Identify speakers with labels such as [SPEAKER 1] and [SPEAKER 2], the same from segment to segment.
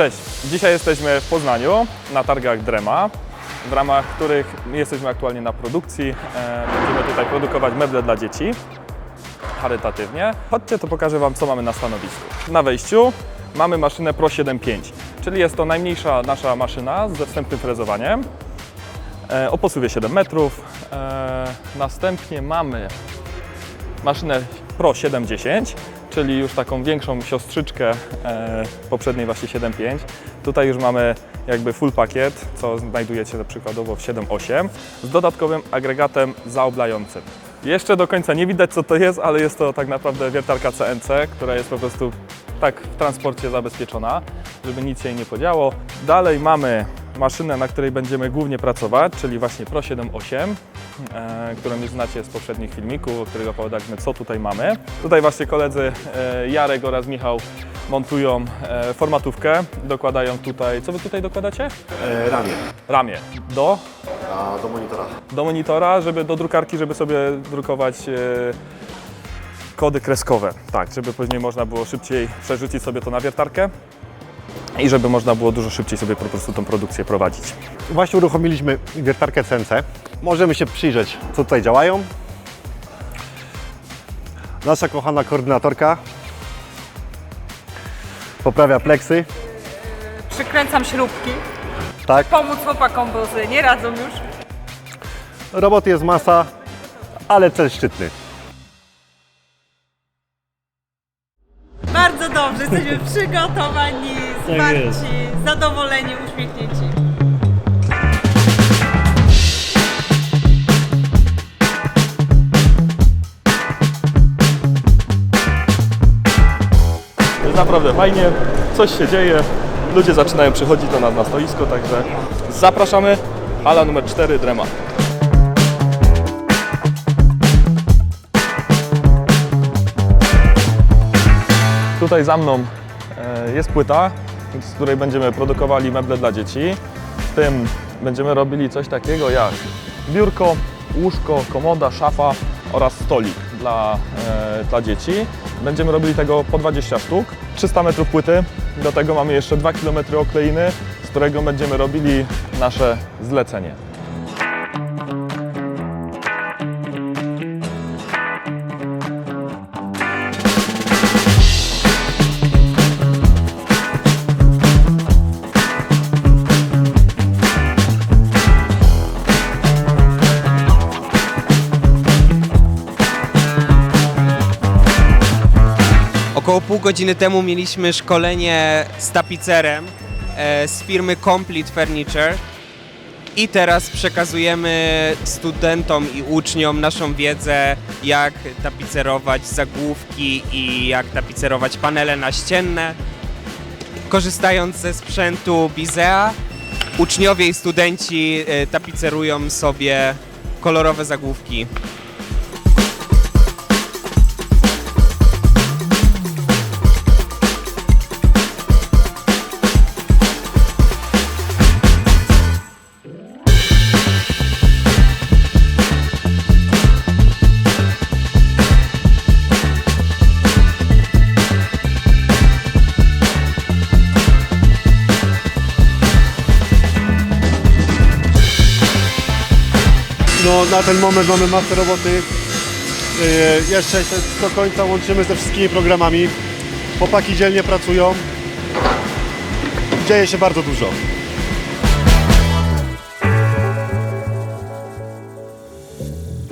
[SPEAKER 1] Cześć, dzisiaj jesteśmy w Poznaniu na targach Drema, w ramach których jesteśmy aktualnie na produkcji. E, Będziemy tutaj produkować meble dla dzieci charytatywnie. Chodźcie, to pokażę Wam, co mamy na stanowisku. Na wejściu mamy maszynę Pro 7.5, czyli jest to najmniejsza nasza maszyna ze wstępnym frezowaniem e, o posuwie 7 metrów. E, Następnie mamy maszynę Pro 710, czyli już taką większą siostrzyczkę e, poprzedniej właśnie 7.5. Tutaj już mamy jakby full pakiet, co znajdujecie na przykładowo w 7.8 z dodatkowym agregatem zaoblającym. Jeszcze do końca nie widać co to jest, ale jest to tak naprawdę wiertarka CNC, która jest po prostu tak w transporcie zabezpieczona, żeby nic się jej nie podziało. Dalej mamy maszynę, na której będziemy głównie pracować, czyli właśnie Pro 7.8, e, którą już znacie z poprzednich filmików, o których opowiadaliśmy, co tutaj mamy. Tutaj właśnie koledzy e, Jarek oraz Michał montują e, formatówkę, dokładają tutaj, co wy tutaj dokładacie?
[SPEAKER 2] E, ramię,
[SPEAKER 1] Ramię do,
[SPEAKER 2] a do monitora.
[SPEAKER 1] do monitora, żeby do drukarki, żeby sobie drukować e, kody kreskowe, tak, żeby później można było szybciej przerzucić sobie to na wiertarkę i żeby można było dużo szybciej sobie po prostu tą produkcję prowadzić.
[SPEAKER 2] Właśnie uruchomiliśmy wiertarkę CNC. Możemy się przyjrzeć, co tutaj działają. Nasza kochana koordynatorka poprawia pleksy,
[SPEAKER 3] Przykręcam śrubki,
[SPEAKER 2] tak.
[SPEAKER 3] pomóc chłopakom, bo sobie nie radzą już.
[SPEAKER 2] Roboty jest masa, ale cel szczytny.
[SPEAKER 3] Bardzo dobrze, jesteśmy przygotowani, zwarci, zadowoleni, uśmiechnięci.
[SPEAKER 1] Jest naprawdę fajnie, coś się dzieje, ludzie zaczynają przychodzić do nas na stoisko, także zapraszamy. Hala numer 4 Drema. Tutaj za mną e, jest płyta, z której będziemy produkowali meble dla dzieci. W tym będziemy robili coś takiego jak biurko, łóżko, komoda, szafa oraz stolik dla, e, dla dzieci. Będziemy robili tego po 20 sztuk, 300 metrów płyty. Do tego mamy jeszcze 2 km okleiny, z którego będziemy robili nasze zlecenie.
[SPEAKER 4] Pół godziny temu mieliśmy szkolenie z tapicerem e, z firmy Complete Furniture i teraz przekazujemy studentom i uczniom naszą wiedzę, jak tapicerować zagłówki i jak tapicerować panele naścienne. Korzystając ze sprzętu Bizea, uczniowie i studenci e, tapicerują sobie kolorowe zagłówki.
[SPEAKER 2] Na ten moment mamy masę roboty. Yy, jeszcze się do końca łączymy ze wszystkimi programami. Chłopaki dzielnie pracują. Dzieje się bardzo dużo.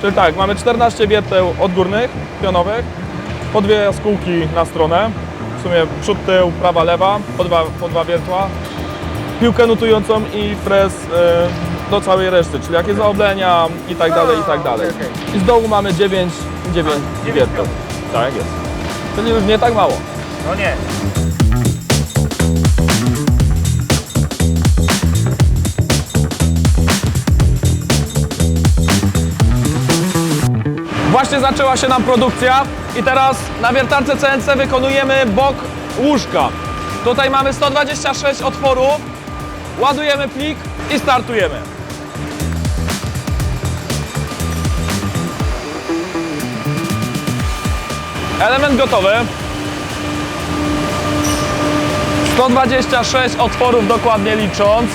[SPEAKER 1] Czyli tak, mamy 14 wierteł odgórnych, pionowych, po dwie jaskółki na stronę, w sumie przód, tył, prawa, lewa, po dwa, po dwa wiertła, piłkę nutującą i fres e, do całej reszty, czyli jakie zaoblenia i tak dalej, i tak dalej. I z dołu mamy 9, 9 wierteł. Tak jest. Czyli już nie tak mało.
[SPEAKER 5] No nie.
[SPEAKER 1] Właśnie zaczęła się nam produkcja i teraz na wiertarce CNC wykonujemy bok łóżka. Tutaj mamy 126 otworów, ładujemy plik i startujemy. Element gotowy. 126 otworów dokładnie licząc,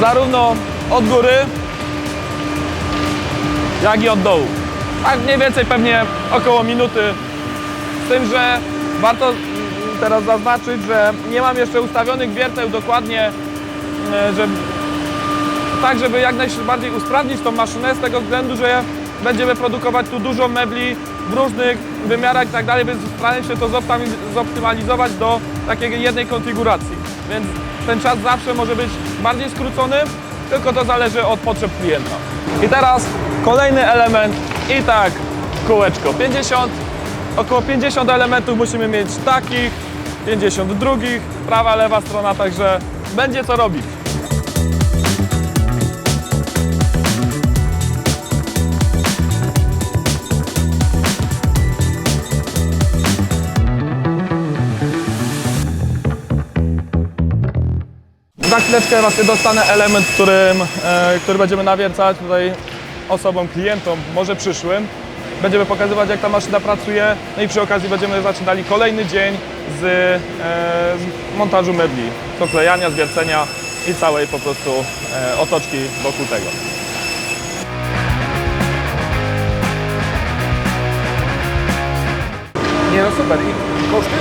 [SPEAKER 1] zarówno od góry, jak i od dołu. Tak mniej więcej pewnie około minuty. Z tym, że warto teraz zaznaczyć, że nie mam jeszcze ustawionych wierteł dokładnie, e, że tak, żeby jak najbardziej usprawnić tą maszynę z tego względu, że będziemy produkować tu dużo mebli w różnych wymiarach i tak dalej, więc staram się to zoptymalizować do takiej jednej konfiguracji. Więc ten czas zawsze może być bardziej skrócony, tylko to zależy od potrzeb klienta. I teraz kolejny element i tak kółeczko 50, około 50 elementów musimy mieć takich, 50 drugich, prawa, lewa strona, także będzie co robić. Chwileczkę właśnie dostanę element, którym, e, który będziemy nawiercać tutaj osobom, klientom, może przyszłym. Będziemy pokazywać, jak ta maszyna pracuje, no i przy okazji będziemy zaczynali kolejny dzień z, e, z montażu mebli, doklejania, zwiercenia i całej po prostu e, otoczki wokół tego.
[SPEAKER 5] Nie no super. I koszty?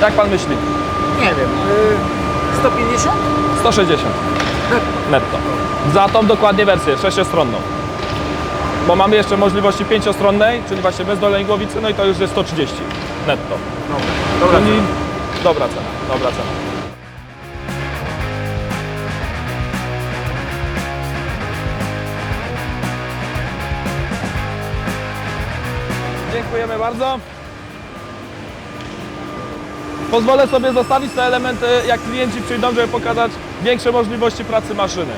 [SPEAKER 1] Jak pan myśli?
[SPEAKER 5] Nie wiem. Y, 150?
[SPEAKER 1] 160 netto. Za tą dokładnie wersję, sześciostronną. Bo mamy jeszcze możliwości pięciostronnej, czyli właśnie bez dolnej głowicy, no i to już jest 130 netto.
[SPEAKER 5] Dobra.
[SPEAKER 1] Czyli dobra cena, dobra cena. Dziękujemy bardzo. Pozwolę sobie zostawić te elementy, jak klienci przyjdą, żeby pokazać większe możliwości pracy maszyny.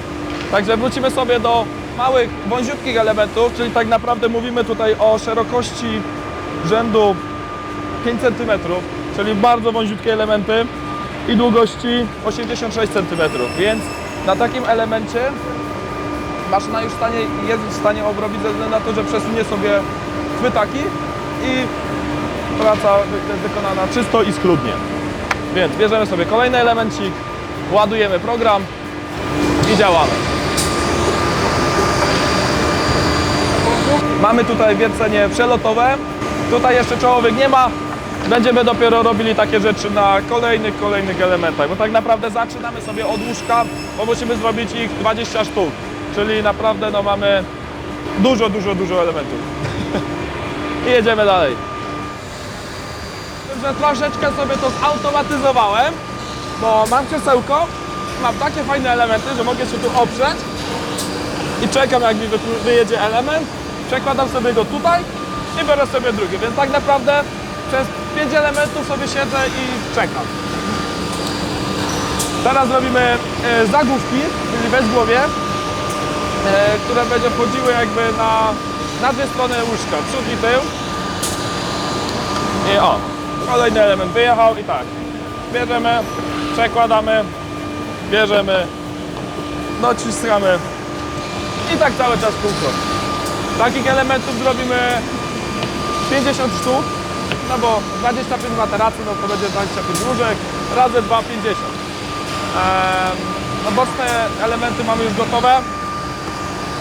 [SPEAKER 1] Także wrócimy sobie do małych, wąziutkich elementów, czyli tak naprawdę mówimy tutaj o szerokości rzędu 5 cm, czyli bardzo wąziutkie elementy i długości 86 cm, więc na takim elemencie maszyna już w stanie, jest w stanie obrobić ze względu na to, że przesunie sobie chwytaki i praca wy- wykonana czysto i schludnie. Więc bierzemy sobie kolejny elemencik, ładujemy program i działamy. Mamy tutaj wiercenie przelotowe. Tutaj jeszcze czołowych nie ma. Będziemy dopiero robili takie rzeczy na kolejnych, kolejnych elementach, bo tak naprawdę zaczynamy sobie od łóżka, bo musimy zrobić ich 20 sztuk. Czyli naprawdę no, mamy dużo, dużo, dużo elementów. I jedziemy dalej. Że troszeczkę sobie to zautomatyzowałem, bo mam krzesełko, mam takie fajne elementy, że mogę się tu oprzeć i czekam jak mi wy- wyjedzie element, przekładam sobie go tutaj i biorę sobie drugi, więc tak naprawdę przez 5 elementów sobie siedzę i czekam. Teraz robimy e, zagłówki, czyli bezgłowie, e, które będzie wchodziły jakby na, na dwie strony łóżka, przód i tył. I o, kolejny element wyjechał i tak, bierzemy, przekładamy, bierzemy, dociskamy i tak cały czas kółko. Takich elementów zrobimy 50 sztuk, no bo 25 materacy, no to będzie 25 łóżek, razy 2, 50. Ehm, no boczne elementy mamy już gotowe.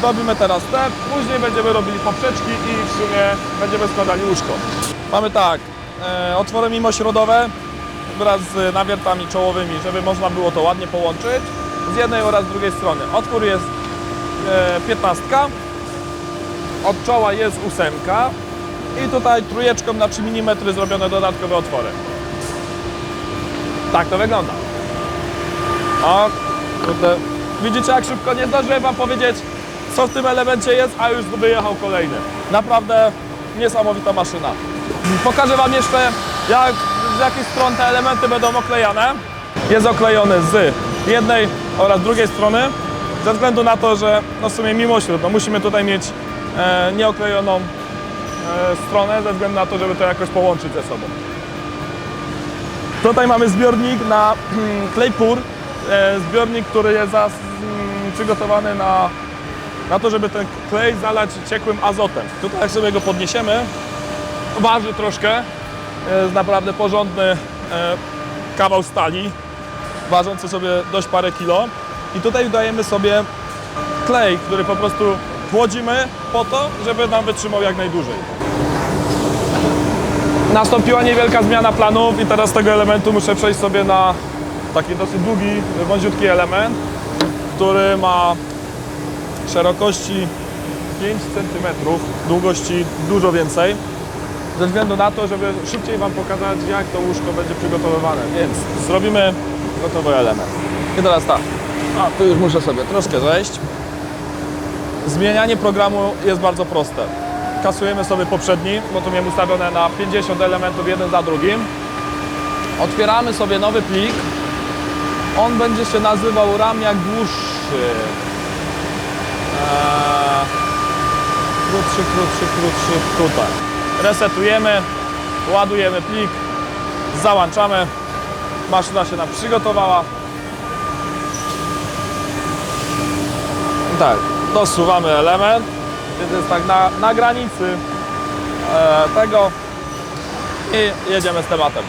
[SPEAKER 1] Robimy teraz te, później będziemy robili poprzeczki i w sumie będziemy składali łóżko. Mamy tak, otwory mimośrodowe wraz z nawiertami czołowymi, żeby można było to ładnie połączyć z jednej oraz z drugiej strony. Otwór jest e, 15, od czoła jest ósemka i tutaj trójeczką na 3 mm zrobione dodatkowe otwory. Tak to wygląda. O, kurde. Widzicie jak szybko nie zdążyłem Wam powiedzieć co w tym elemencie jest, a już wyjechał kolejny. Naprawdę niesamowita maszyna. Pokażę Wam jeszcze jak, z jakich stron te elementy będą oklejane. Jest oklejony z jednej oraz drugiej strony ze względu na to, że no w sumie mimo śród, no musimy tutaj mieć e, nieoklejoną e, stronę ze względu na to, żeby to jakoś połączyć ze sobą. Tutaj mamy zbiornik na klej pur, e, zbiornik, który jest zas, mm, przygotowany na, na to, żeby ten klej zalać ciekłym azotem. Tutaj jak sobie go podniesiemy, waży troszkę, jest naprawdę porządny e, kawał stali, ważący sobie dość parę kilo. I tutaj dajemy sobie klej, który po prostu chłodzimy po to, żeby nam wytrzymał jak najdłużej. Nastąpiła niewielka zmiana planów i teraz z tego elementu muszę przejść sobie na taki dosyć długi, wąziutki element, który ma szerokości 5 cm, długości dużo więcej. Ze względu na to, żeby szybciej Wam pokazać, jak to łóżko będzie przygotowywane. Więc zrobimy gotowy element. I teraz tak. A, tu już muszę sobie troszkę zejść. Zmienianie programu jest bardzo proste. Kasujemy sobie poprzedni, bo tu miałem ustawione na 50 elementów jeden za drugim. Otwieramy sobie nowy plik. On będzie się nazywał RAM jak dłuższy. Eee, krótszy, krótszy, krótszy, tutaj. Resetujemy, ładujemy plik, załączamy. Maszyna się nam przygotowała. Tak, dosuwamy element. Więc jest tak na, na granicy e, tego i jedziemy z tematem.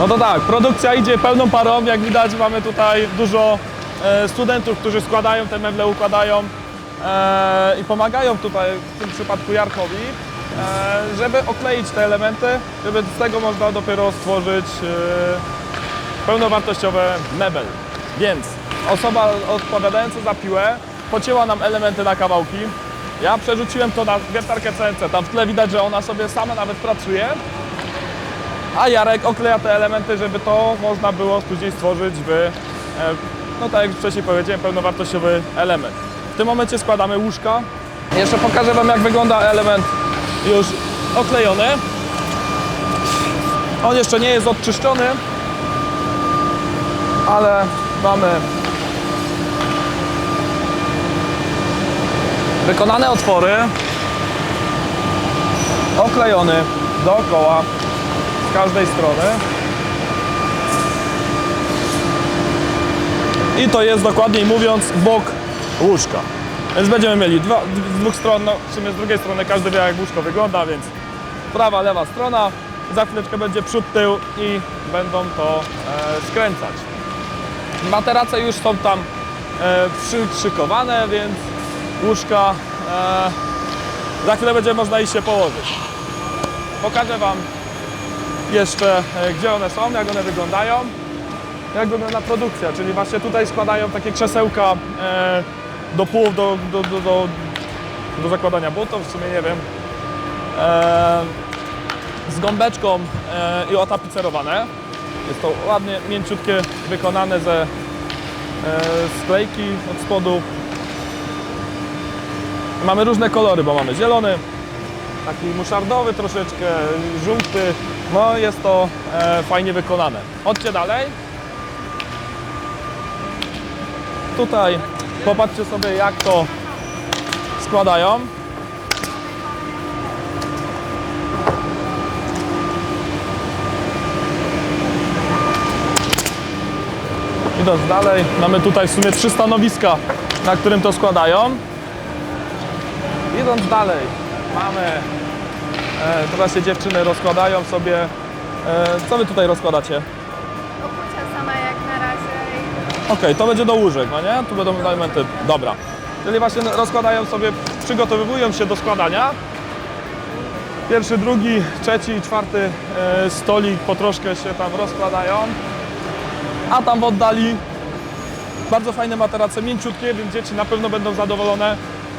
[SPEAKER 1] No to tak, produkcja idzie pełną parą. Jak widać mamy tutaj dużo e, studentów, którzy składają te meble, układają e, i pomagają tutaj w tym przypadku Jarkowi, żeby okleić te elementy, żeby z tego można dopiero stworzyć e, pełnowartościowy mebel. Więc osoba odpowiadająca za piłę pocięła nam elementy na kawałki. Ja przerzuciłem to na wiertarkę CNC. Tam w tle widać, że ona sobie sama nawet pracuje. A Jarek okleja te elementy, żeby to można było później stworzyć w, e, no tak jak wcześniej powiedziałem, pełnowartościowy element. W tym momencie składamy łóżka. Jeszcze pokażę Wam, jak wygląda element już oklejony. On jeszcze nie jest odczyszczony, ale mamy wykonane otwory, oklejony dookoła z każdej strony. I to jest dokładniej mówiąc bok łóżka. Więc będziemy mieli dwa, dwóch stron, no w sumie z drugiej strony każdy wie jak łóżko wygląda, więc prawa, lewa strona. Za chwileczkę będzie przód, tył i będą to e, skręcać. Materace już są tam e, przyszykowane, więc łóżka e, za chwilę będzie można iść się położyć. Pokażę Wam jeszcze e, gdzie one są, jak one wyglądają, jak wygląda produkcja, czyli właśnie tutaj składają takie krzesełka e, do pół, do, do, do, do, do zakładania butów, w sumie nie wiem, e, z gąbeczką e, i otapicerowane. Jest to ładnie, mięciutkie, wykonane ze e, sklejki od spodu. Mamy różne kolory, bo mamy zielony, taki muszardowy troszeczkę, żółty. No jest to e, fajnie wykonane. Chodźcie dalej. Tutaj popatrzcie sobie jak to składają. Idąc dalej, mamy tutaj w sumie trzy stanowiska, na którym to składają. Idąc dalej, mamy. E, teraz się dziewczyny rozkładają sobie. E, co wy tutaj rozkładacie? Okej, to będzie do łóżek, no nie? Tu będą elementy. Dobra. Czyli właśnie rozkładają sobie, przygotowują się do składania. Pierwszy, drugi, trzeci i czwarty e, stolik po troszkę się tam rozkładają. A tam w oddali bardzo fajne materace, mięciutkie, więc dzieci na pewno będą zadowolone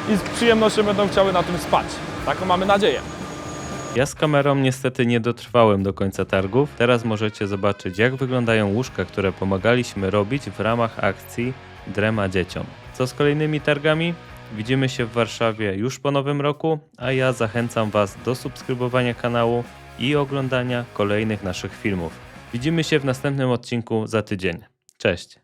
[SPEAKER 1] i z przyjemnością będą chciały na tym spać. Taką mamy nadzieję.
[SPEAKER 6] Ja z kamerą niestety nie dotrwałem do końca targów. Teraz możecie zobaczyć, jak wyglądają łóżka, które pomagaliśmy robić w ramach akcji Drema Dzieciom. Co z kolejnymi targami? Widzimy się w Warszawie już po nowym roku, a ja zachęcam Was do subskrybowania kanału i oglądania kolejnych naszych filmów. Widzimy się w następnym odcinku za tydzień. Cześć!